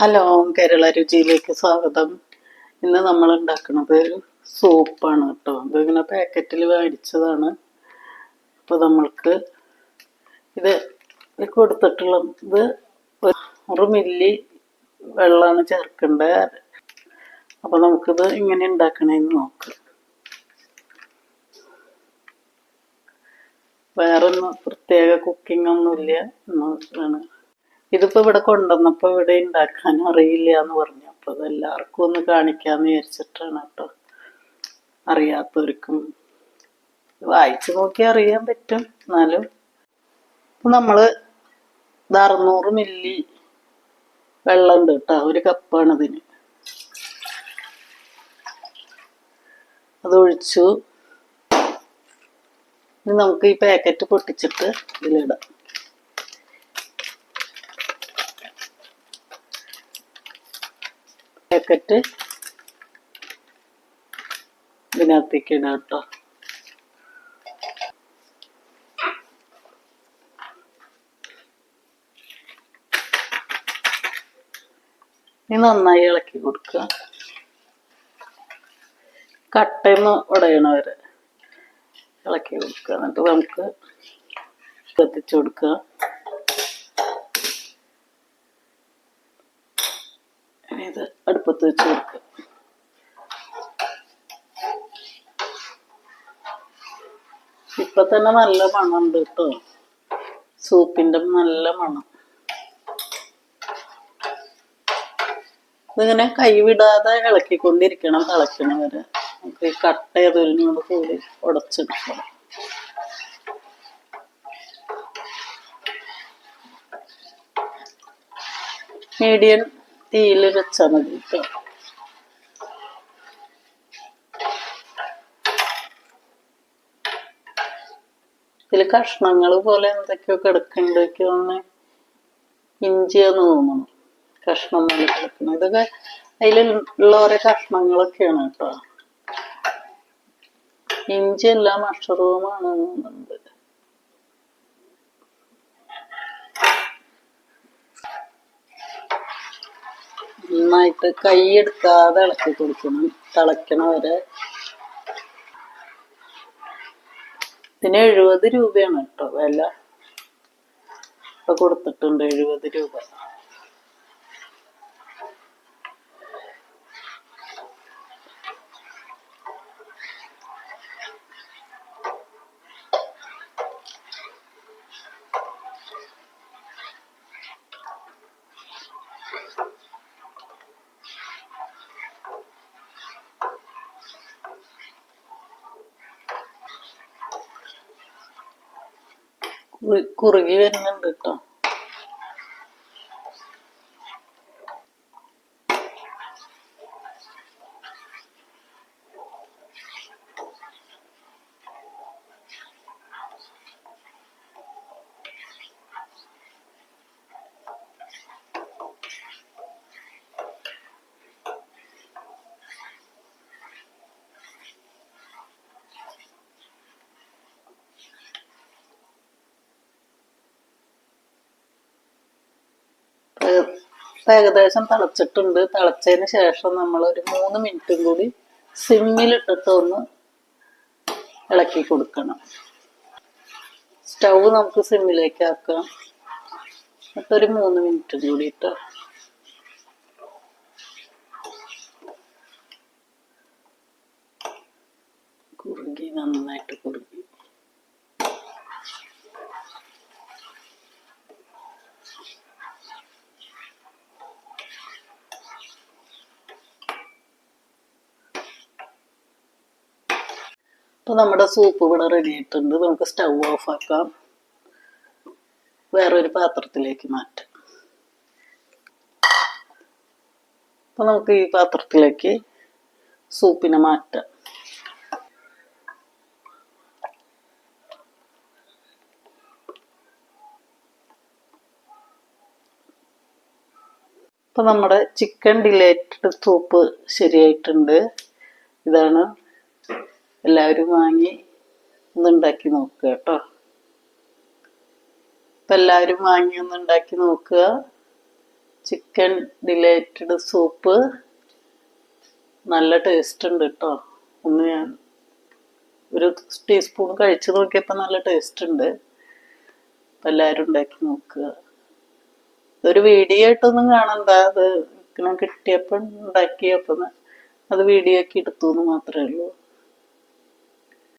Hello Kerala രുചിയിലേക്ക് സ്വാഗതം. ഇന്ന് നമ്മൾ ഉണ്ടാക്കുന്നത് ഒരു സൂപ്പാണ് കേട്ടോ. ഇതിങ്ങനെ പാക്കറ്റിൽ മേടിച്ചതാണ്. അപ്പോൾ നമ്മൾക്ക് ഇത് കൊടുത്തിട്ടുള്ളത് ഒരു മില്ലി വെള്ളമാണ് ചേർക്കേണ്ടത് അപ്പോൾ നമുക്കിത് ഇങ്ങനെ ഉണ്ടാക്കണമെന്ന് നോക്കാം. വേറൊന്നും പ്രത്യേക കുക്കിംഗ് ഒന്നുമില്ല എന്നാണ് ഇതിപ്പോ ഇവിടെ കൊണ്ടുവന്നപ്പോ ഇവിടെ ഉണ്ടാക്കാൻ അറിയില്ല എന്ന് പറഞ്ഞു. അപ്പൊ അതെല്ലാവർക്കും ഒന്ന് കാണിക്കാന്ന് വിചാരിച്ചിട്ടാണ് കേട്ടോ. അറിയാത്തവർക്കും. വായിച്ചു നോക്കി അറിയാൻ പറ്റും. എന്നാലും നമ്മൾ ഇത് അറുന്നൂറ് മില്ലി വെള്ളം ഉണ്ട് കേട്ടോ ഒരു കപ്പാണ് ഇതിന്. അതൊഴിച്ചു ഇനി നമുക്ക് ഈ പാക്കറ്റ് പൊട്ടിച്ചിട്ട് ഇതിലിടാം. പാക്കറ്റ് ഇതിനകത്തേക്ക് ഇടാം കേട്ടോ ഇനി നന്നായി ഇളക്കി കൊടുക്കുക. കട്ടയെന്ന് ഉടയണ വരെ ഇളക്കി കൊടുക്കുക. എന്നിട്ട് നമുക്ക് കത്തിച്ചു കൊടുക്കുക. ഇനി ഇത് അടുപ്പത്ത് വെച്ച് കൊടുക്കുക. ഇപ്പൊ തന്നെ നല്ല മണമുണ്ട് കേട്ടോ. സൂപ്പിന്റെ നല്ല മണം. ഇതിങ്ങനെ കൈവിടാതെ ഇളക്കിക്കൊണ്ടിരിക്കണം തിളയ്ക്കണ വരെ. നമുക്ക് ഈ കട്ട ഏതൊരിനോട് കൂടി ഉടച്ചെടുക്കണം മീഡിയം തീയിൽ വെച്ചാൽ മതി കേട്ടോ ഇതിൽ കഷ്ണങ്ങൾ പോലെ എന്തൊക്കെയോ കിടക്കുന്നുണ്ട് ഒന്ന് ഇഞ്ചിയാന്ന് തോന്നുന്നു. കഷ്ണം പോലെ കിടക്കണം ഇതൊക്കെ അതിലുള്ള ഓരോ കഷ്ണങ്ങളൊക്കെയാണ് കേട്ടോ. ഇഞ്ചി അല്ല മഷ്റൂമാണ് തോന്നുന്നുണ്ട്. നന്നായിട്ട് കൈ എടുക്കാതെ ഇളക്കി കൊടുക്കണം. തിളയ്ക്കണ വരെ. ഇതിന് എഴുപത് രൂപയാണ് കേട്ടോ വില. ഇപ്പൊ കൊടുത്തിട്ടുണ്ട് എഴുപത് രൂപ. കുറുകി വരുന്നുണ്ട് കേട്ടോ ഏ- ഇപ്പൊ ഏകദേശം തിളച്ചിട്ടുണ്ട്. തിളച്ചതിന് ശേഷം നമ്മൾ ഒരു മൂന്ന് മിനിറ്റും കൂടി സിമ്മിലിട്ടിട്ട് ഒന്ന് ഇളക്കി കൊടുക്കണം. സ്റ്റൗ നമുക്ക് സിമ്മിലേക്ക് ആക്കാം. എന്നിട്ട് ഒരു മൂന്ന് മിനിറ്റ് കൂടി ഇട്ടോ. കുറുകി നന്നായിട്ട് കുറുകി. ഇപ്പൊ നമ്മുടെ സൂപ്പ് ഇവിടെ റെഡി ആയിട്ടുണ്ട്. നമുക്ക് സ്റ്റൗ ഓഫ് ആക്കാം. വേറൊരു പാത്രത്തിലേക്ക് മാറ്റാം. അപ്പൊ നമുക്ക് ഈ പാത്രത്തിലേക്ക് സൂപ്പിനെ മാറ്റാം. അപ്പൊ നമ്മുടെ ചിക്കൻ ഡിലേറ്റഡ് സൂപ്പ് ശരിയായിട്ടുണ്ട്. ഇതാണ് എല്ലാവരും വാങ്ങി ഒന്ന് ഉണ്ടാക്കി നോക്കുക കേട്ടോ. ഇപ്പൊ എല്ലാവരും വാങ്ങി ഒന്ന് ഉണ്ടാക്കി നോക്കുക. ചിക്കൻ ഡിലേറ്റഡ് സൂപ്പ് നല്ല ടേസ്റ്റ് ഉണ്ട് കേട്ടോ. ഒന്ന് ഞാൻ ഒരു ടീസ്പൂൺ കഴിച്ചു നോക്കിയപ്പോൾ നല്ല ടേസ്റ്റ് ഉണ്ട്. അപ്പം എല്ലാവരും ഉണ്ടാക്കി നോക്കുക. ഇതൊരു വീഡിയോ ആയിട്ടൊന്നും കാണണ്ട. അത് കിട്ടിയപ്പോൾ ഉണ്ടാക്കിയപ്പോൾ അത് വീഡിയോ ആക്കി എടുത്തു എന്ന് മാത്രമേ ഉള്ളൂ.